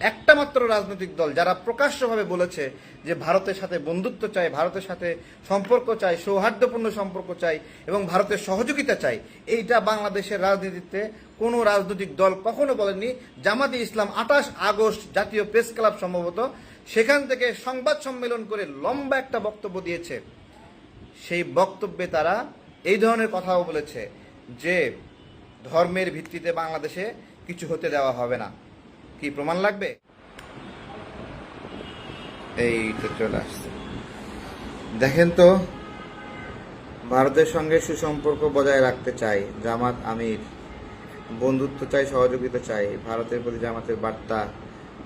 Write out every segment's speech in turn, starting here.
একটা মাত্র রাজনৈতিক দল যারা প্রকাশ্যভাবে বলেছে যে ভারতের সাথে বন্ধুত্ব চাই ভারতের সাথে সম্পর্ক চাই সৌহার্দ্যপূর্ণ সম্পর্ক চাই এবং ভারতের সহযোগিতা চাই এইটা বাংলাদেশের রাজনীতিতে কোনো রাজনৈতিক দল কখনো বলেনি জামাতে ইসলাম আঠাশ আগস্ট জাতীয় প্রেস ক্লাব সম্ভবত সেখান থেকে সংবাদ সম্মেলন করে লম্বা একটা বক্তব্য দিয়েছে। সেই বক্তব্যে তারা এই ধরনের কথাও বলেছে যে ধর্মের ভিত্তিতে বাংলাদেশে কিছু হতে দেওয়া হবে না। কি প্রমাণ লাগবে? এই তো চলে আসছে। দেখেন তো, ভারতের সঙ্গে সুসম্পর্ক বজায় রাখতে চাই জামাত আমির, বন্ধুত্ব চাই, সহযোগিতা চাই, ভারতের প্রতি জামাতের বার্তা,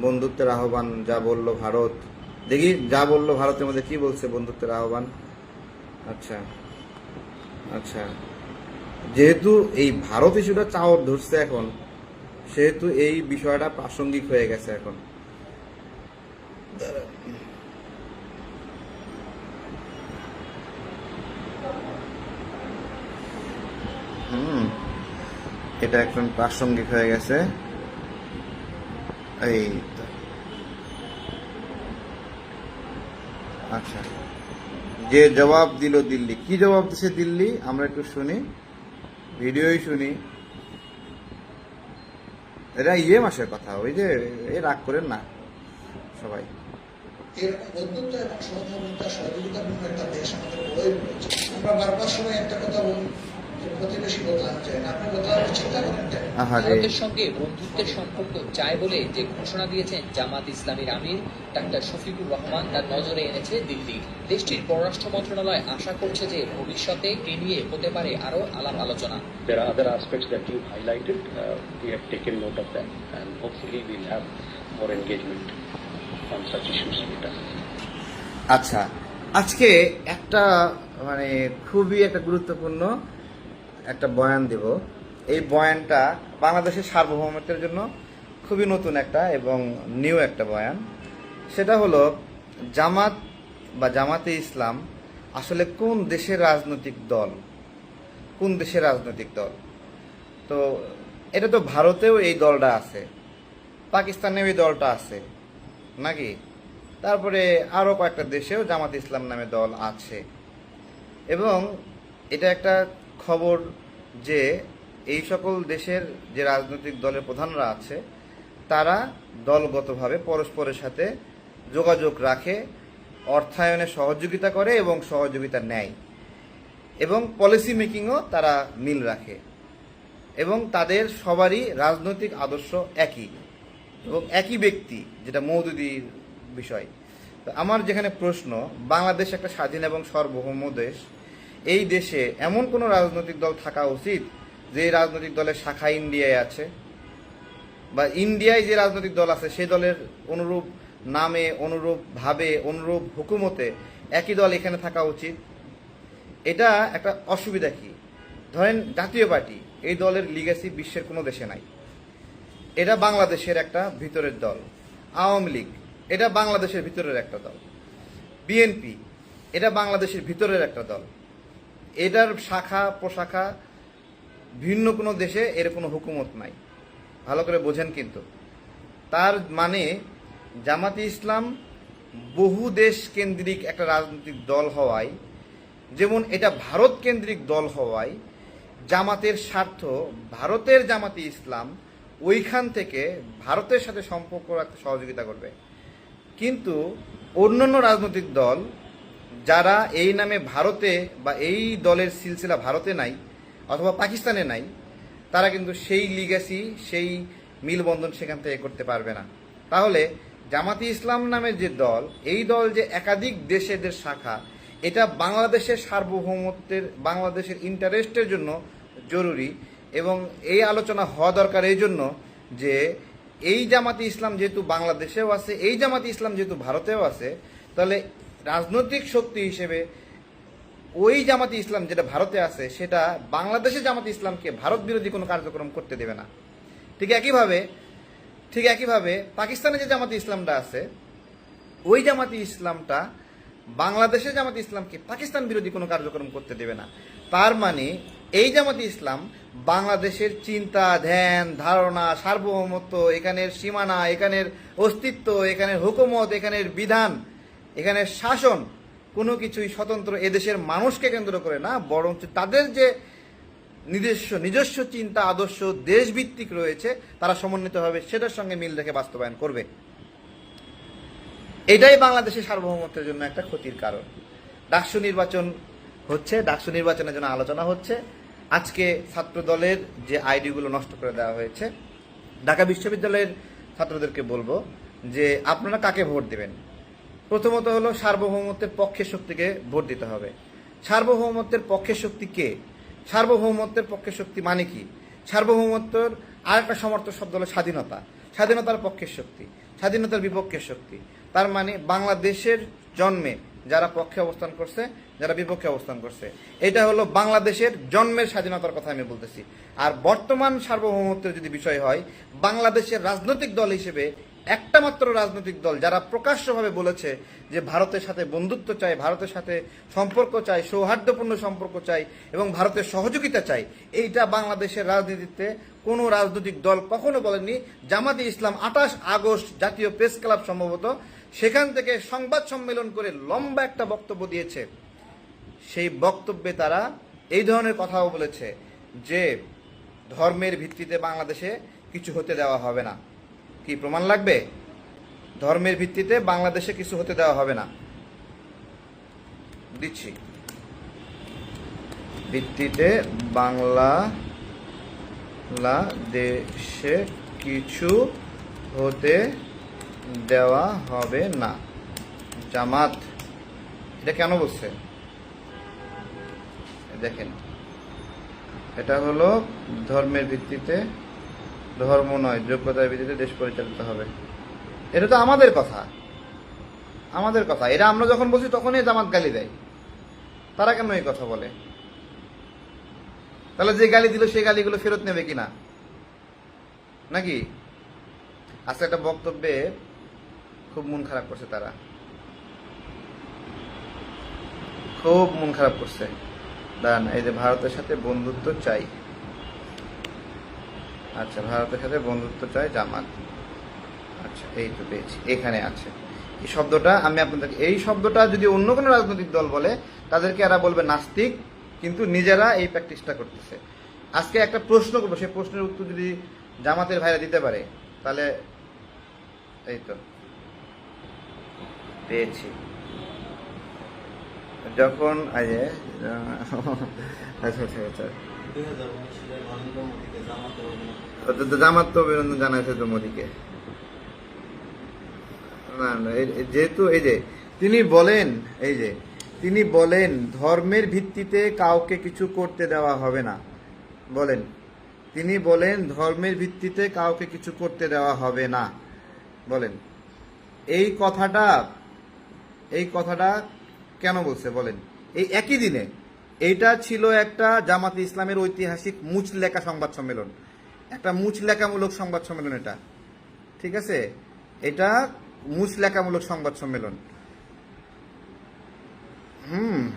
বন্ধুত্বের আহ্বান, যা বলল ভারত। দেখি, যা বলল ভারতের মধ্যে কি বলছে বন্ধুত্বের আহ্বান? আচ্ছা আচ্ছা। যেহেতু এই ভারত ইস্যুটা চাওয়ার ধরছে এখন সেহেতু এই বিষয়টা প্রাসঙ্গিক হয়ে গেছে এখন। এটা এখন প্রাসঙ্গিক হয়ে গেছে। এই আচ্ছা যে জবাব দিল দিল্লি। কি জবাব দিছে দিল্লি? আমরা একটু শুনি। ভিডিওই শুনি। এটা ইয়ে মাসের কথা, ওই যে এ রাগ করেন না সবাই। আমরা বারবার সময় একটা কথা বলি প্রতিবেশী বদলানো যায় না। আপনি বদলানোর চিন্তা করেন কেন আহা রে। ভারতের সঙ্গে বন্ধুত্বের সম্পর্ক চায় বলে যে ঘোষণা দিয়েছেন জামাত ইসলামীর আমির ডাক্তার শফিকুর রহমান তার নজরে এনেছে দিল্লি দেশটির পররাষ্ট্র মন্ত্রণালয় আশা করছে যে ভবিষ্যতে এ নিয়ে হতে পারে আরও আলাপ আলোচনা। There are other aspects that you highlighted. Uh, we have taken note of them, and hopefully we'll have more engagement on such issues later. আচ্ছা আজকে একটা মানে খুবই একটা গুরুত্বপূর্ণ একটা বয়ান দেব। এই বয়ানটা বাংলাদেশের সার্বভৌমত্বের জন্য খুবই নতুন একটা এবং নিউ একটা বয়ান। সেটা হলো, জামাত বা জামাতে ইসলাম আসলে কোন দেশের রাজনৈতিক দল? কোন দেশের রাজনৈতিক দল? তো এটা তো ভারতেও এই দলটা আছে, পাকিস্তানেও এই দলটা আছে, নাকি? তারপরে আরও কয়েকটা দেশেও জামাত ইসলাম নামে দল আছে। এবং এটা একটা খবর যে এই সকল দেশের যে রাজনৈতিক দলের প্রধানরা আছে, তারা দলগতভাবে পরস্পরের সাথে যোগাযোগ রাখে, অর্থায়নে সহযোগিতা করে এবং সহযোগিতা নেয় এবং পলিসি মেকিংও তারা মিল রাখে এবং তাদের সবারই রাজনৈতিক আদর্শ একই এবং একই ব্যক্তি, যেটা মৌদুদির বিষয়। আমার যেখানে প্রশ্ন, বাংলাদেশ একটা স্বাধীন এবং সার্বভৌম দেশ এই দেশে এমন কোনো রাজনৈতিক দল থাকা উচিত যে রাজনৈতিক দলের শাখা ইন্ডিয়ায় আছে? বা ইন্ডিয়ায় যে রাজনৈতিক দল আছে সেই দলের অনুরূপ নামে, অনুরূপ ভাবে, অনুরূপ হুকুমতে একই দল এখানে থাকা উচিত? এটা একটা অসুবিধা কি? ধরেন জাতীয় পার্টি, এই দলের লিগেসি বিশ্বের কোনো দেশে নাই। এটা বাংলাদেশের একটা ভিতরের দল। আওয়ামী লীগ, এটা বাংলাদেশের ভিতরের একটা দল। বিএনপি, এটা বাংলাদেশের ভিতরের একটা দল। এটার শাখা, প্রশাখা ভিন্ন কোনো দেশে এর কোনো হুকুমত নাই। ভালো করে বোঝেন কিন্তু। তার মানে জামাতি ইসলাম বহু দেশ কেন্দ্রিক একটা রাজনৈতিক দল হওয়ায়, যেমন এটা ভারত কেন্দ্রিক দল হওয়ায়, জামাতের স্বার্থ, ভারতের জামাতি ইসলাম ওইখান থেকে ভারতের সাথে সম্পর্ক রাখতে সহযোগিতা করবে। কিন্তু অন্যান্য রাজনৈতিক দল যারা এই নামে ভারতে বা এই দলের সিলসিলা ভারতে নাই অথবা পাকিস্তানে নাই, তারা কিন্তু সেই লিগাসি সেই মিলবন্ধন সেখান থেকে করতে পারবে না। তাহলে জামাতি ইসলাম নামের যে দল, এই দল যে একাধিক দেশেদের শাখা, এটা বাংলাদেশের সার্বভৌমত্বের, বাংলাদেশের ইন্টারেস্টের জন্য জরুরি এবং এই আলোচনা হওয়া দরকার এই জন্য যে এই জামাতি ইসলাম যেহেতু বাংলাদেশেও আছে, এই জামাতি ইসলাম যেহেতু ভারতেও আছে, তাহলে রাজনৈতিক শক্তি হিসেবে ওই জামাতি ইসলাম যেটা ভারতে আছে, সেটা বাংলাদেশের জামাতি ইসলামকে ভারত বিরোধী কোনো কার্যক্রম করতে দেবে না। ঠিক একইভাবে ঠিক একইভাবে পাকিস্তানে যে জামাতি ইসলামটা আছে, ওই জামাতি ইসলামটা বাংলাদেশের জামাতি ইসলামকে পাকিস্তান বিরোধী কোনো কার্যক্রম করতে দেবে না। তার মানে এই জামাতি ইসলাম বাংলাদেশের চিন্তা, ধ্যান, ধারণা, সার্বভৌমত্ব, এখানের সীমানা, এখানের অস্তিত্ব, এখানের হুকুমত, এখানের বিধান এখানের শাসন কোনো কিছুই স্বতন্ত্র এদেশের মানুষকে কেন্দ্র করে না, বরঞ্চ তাদের যে নিজস্ব নিজস্ব চিন্তা, আদর্শ, দেশভিত্তিক রয়েছে, তারা সমন্বিতভাবে সেটার সঙ্গে মিল রেখে বাস্তবায়ন করবে। এটাই বাংলাদেশের সার্বভৌমত্বের জন্য একটা ক্ষতির কারণ। ডাকসু নির্বাচন হচ্ছে, ডাকসু নির্বাচনের জন্য আলোচনা হচ্ছে। আজকে ছাত্র দলের যে আইডিগুলো নষ্ট করে দেওয়া হয়েছে, ঢাকা বিশ্ববিদ্যালয়ের ছাত্রদেরকে বলব যে আপনারা কাকে ভোট দেবেন? প্রথমত হলো সার্বভৌমত্বের পক্ষের শক্তিকে ভোট দিতে হবে। সার্বভৌমত্বের পক্ষের শক্তি কে? সার্বভৌমত্বের পক্ষের শক্তি মানে কি? সার্বভৌমত্বের আর একটা সমর্থক শব্দ হলো স্বাধীনতা। স্বাধীনতার পক্ষের শক্তি। স্বাধীনতার বিপক্ষের শক্তি। তার মানে বাংলাদেশের জন্মে যারা পক্ষে অবস্থান করছে, যারা বিপক্ষে অবস্থান করছে। এটা হলো বাংলাদেশের জন্মের স্বাধীনতার কথা আমি বলতেছি। আর বর্তমান সার্বভৌমত্বের যদি বিষয় হয়, বাংলাদেশের রাজনৈতিক দল হিসেবে একটা মাত্র রাজনৈতিক দল যারা প্রকাশ্যভাবে বলেছে যে ভারতের সাথে বন্ধুত্ব চাই ভারতের সাথে সম্পর্ক চাই সৌহার্দ্যপূর্ণ সম্পর্ক চাই এবং ভারতের সহযোগিতা চাই এইটা বাংলাদেশের রাজনীতিতে কোনো রাজনৈতিক দল কখনো বলেননি। জামাতে ইসলাম আঠাশ আগস্ট জাতীয় প্রেস ক্লাব সম্ভবত সেখান থেকে সংবাদ সম্মেলন করে লম্বা একটা বক্তব্য দিয়েছে। সেই বক্তব্যে তারা এই ধরনের কথাও বলেছে যে ধর্মের ভিত্তিতে বাংলাদেশে কিছু হতে দেওয়া হবে না। কি প্রমাণ লাগবে? ধর্মের ভিত্তিতে বাংলাদেশে কিছু হতে দেওয়া হবে না। দিচ্ছি। ভিত্তিতে বাংলা দেশে কিছু হতে দেওয়া হবে না। জামাত, এটা কেন বলছে? দেখেন, এটা হলো ধর্মের ভিত্তিতে ধর্ম নয় যোগ্যতার ভিত্তিতে দেশ পরিচালিত হবে। এটা তো আমাদের কথা। আমাদের কথা। এটা আমরা যখন বলছি, তখনই জামাত গালি দেয়। তারা কেন এই কথা বলে? তাহলে যে গালি দিল, সেই গালিগুলো ফেরত নেবে কিনা? নাকি? আজকে একটা বক্তব্যে খুব মন খারাপ করছে তারা। খুব মন খারাপ করছে। দাঁড়ান, এই যে ভারতের সাথে বন্ধুত্ব চাই। আচ্ছা ভারতের সাথে বন্ধুত্ব চাই জামাত। আচ্ছা এই তো পেয়েছি, এখানে আছে। এই শব্দটা আমি আপনাদের, এই শব্দটা যদি অন্য কোনো রাজনৈতিক দল বলে, তাদেরকে এরা বলবে নাস্তিক, কিন্তু নিজেরা এই প্র্যাকটিসটা করতেছে। আজকে একটা প্রশ্ন করব, সেই প্রশ্নের উত্তর যদি জামাতের ভাইরা দিতে পারে, তাহলে এই তো। পেয়েছি। যখন আচ্ছা আচ্ছা আচ্ছা। জামাত অভিনন্দন জানাইছে তো না না যেহেতু এই যে তিনি বলেন, এই যে তিনি বলেন, ধর্মের ভিত্তিতে কাউকে কিছু করতে দেওয়া হবে না। বলেন, তিনি বলেন, ধর্মের ভিত্তিতে কাউকে কিছু করতে দেওয়া হবে না। বলেন, এই কথাটা এই কথাটা কেন বলছে? বলেন, এই একই দিনে এইটা ছিল একটা জামাতে ইসলামের ঐতিহাসিক মুচ লেখা সংবাদ সম্মেলন। একটা মুচ লেখামূলক সংবাদ সম্মেলন এটা। ঠিক আছে? এটা মুচ লেখামূলক সংবাদ সম্মেলন। হুম।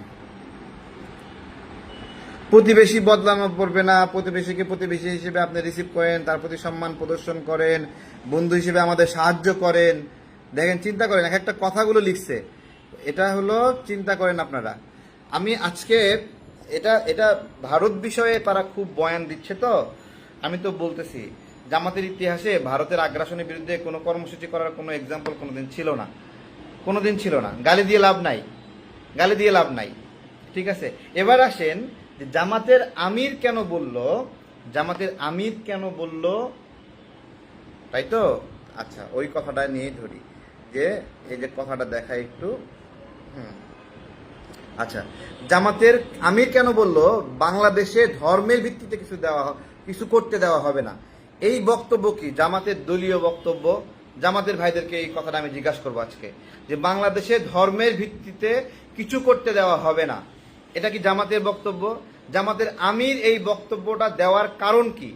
প্রতিবেশী বদলানো পড়বে না। প্রতিবেশীকে প্রতিবেশী হিসেবে আপনি রিসিভ করেন, তার প্রতি সম্মান প্রদর্শন করেন, বন্ধু হিসেবে আমাদের সাহায্য করেন। দেখেন, চিন্তা করেন, এক একটা কথাগুলো লিখছে। এটা হলো, চিন্তা করেন আপনারা। আমি আজকে এটা এটা ভারত বিষয়ে তারা খুব বয়ান দিচ্ছে তো। আমি তো বলতেছি, জামাতের ইতিহাসে ভারতের আগ্রাসনের বিরুদ্ধে কোনো কর্মসূচি করার কোনো এক্সাম্পল কোনোদিন ছিল না। কোনোদিন ছিল না। গালি দিয়ে লাভ নাই। গালি দিয়ে লাভ নাই। ঠিক আছে? এবার আসেন যে জামাতের আমির কেন বলল? জামাতের আমির কেন বলল? তাই তো? আচ্ছা ওই কথাটা নিয়ে ধরি। যে, এই যে কথাটা দেখা একটু। হুম। আচ্ছা জামাতের আমির কেন বলল, বাংলাদেশে ধর্মের ভিত্তিতে কিছু দেওয়া কিছু করতে দেওয়া হবে না। এই বক্তব্য কি? জামাতের দলীয় বক্তব্য? জামাতের ভাইদেরকে এই কথাটা আমি জিজ্ঞাসা করব আজকে। যে বাংলাদেশে ধর্মের ভিত্তিতে কিছু করতে দেওয়া হবে না। এটা কি জামাতের বক্তব্য? জামাতের আমির এই বক্তব্যটা দেওয়ার কারণ কি?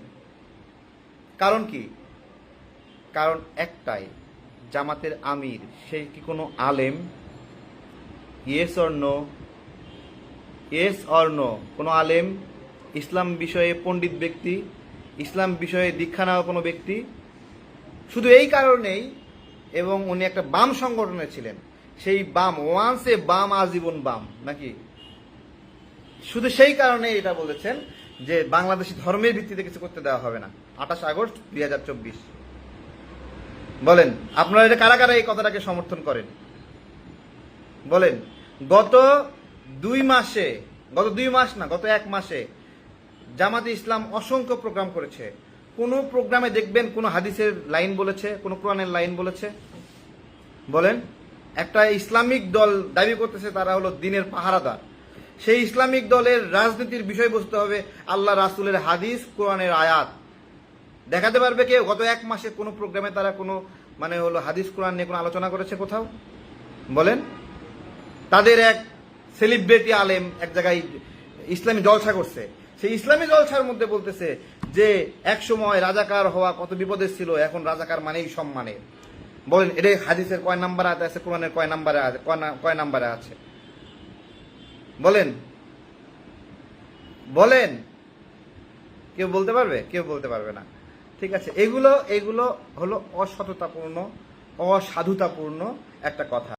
কারণ কি? কারণ একটাই, জামাতের আমির, সে কি কোনো আলেম? Yes or no yes or no কোনো আলেম, ইসলাম বিষয়ে পণ্ডিত ব্যক্তি, ইসলাম বিষয়ে দীক্ষা নেওয়া কোনো ব্যক্তি? শুধু এই কারণেই এবং উনি একটা বাম সংগঠনে ছিলেন। সেই বাম ওয়ান্স এ বাম, আজীবন বাম, নাকি? শুধু সেই কারণে এটা বলেছেন যে বাংলাদেশি ধর্মের ভিত্তিতে কিছু করতে দেওয়া হবে না। আঠাশ আগস্ট দুই হাজার চব্বিশ। বলেন, আপনারা এটা কারা কারা এই কথাটাকে সমর্থন করেন? বলেন, গত দুই মাসে, গত দুই মাস না, গত এক মাসে জামাতে ইসলাম অসংখ্য প্রোগ্রাম করেছে। কোনো প্রোগ্রামে দেখবেন কোনো হাদিসের লাইন বলেছে, কোনো কোরআনের লাইন বলেছে? বলেন। একটা ইসলামিক দল দাবি করতেছে তারা হলো দিনের পাহারাদার। সেই ইসলামিক দলের রাজনীতির বিষয়বস্তু হবে, আল্লাহ রাসুলের হাদিস, কোরআনের আয়াত। দেখাতে পারবে কেউ? গত এক মাসে কোনো প্রোগ্রামে তারা কোনো মানে হলো হাদিস, কোরআন নিয়ে কোনো আলোচনা করেছে কোথাও? বলেন। তাদের এক সেলিব্রিটি আলেম এক জায়গায় ইসলামী জলসা করছে। সেই ইসলামী জলসার মধ্যে বলতেছে যে, এক সময় রাজাকার হওয়া কত বিপদের ছিল, এখন রাজাকার মানেই সম্মানে বলেন, এটা হাদিসের কয় নাম্বারে আছে, কোরআনের কয় নাম্বারে আছে কয় নাম্বারে আছে? বলেন। বলেন। কেউ বলতে পারবে? কেউ বলতে পারবে না। ঠিক আছে, এগুলো এগুলো হলো অসততাপূর্ণ, অসাধুতাপূর্ণ একটা কথা।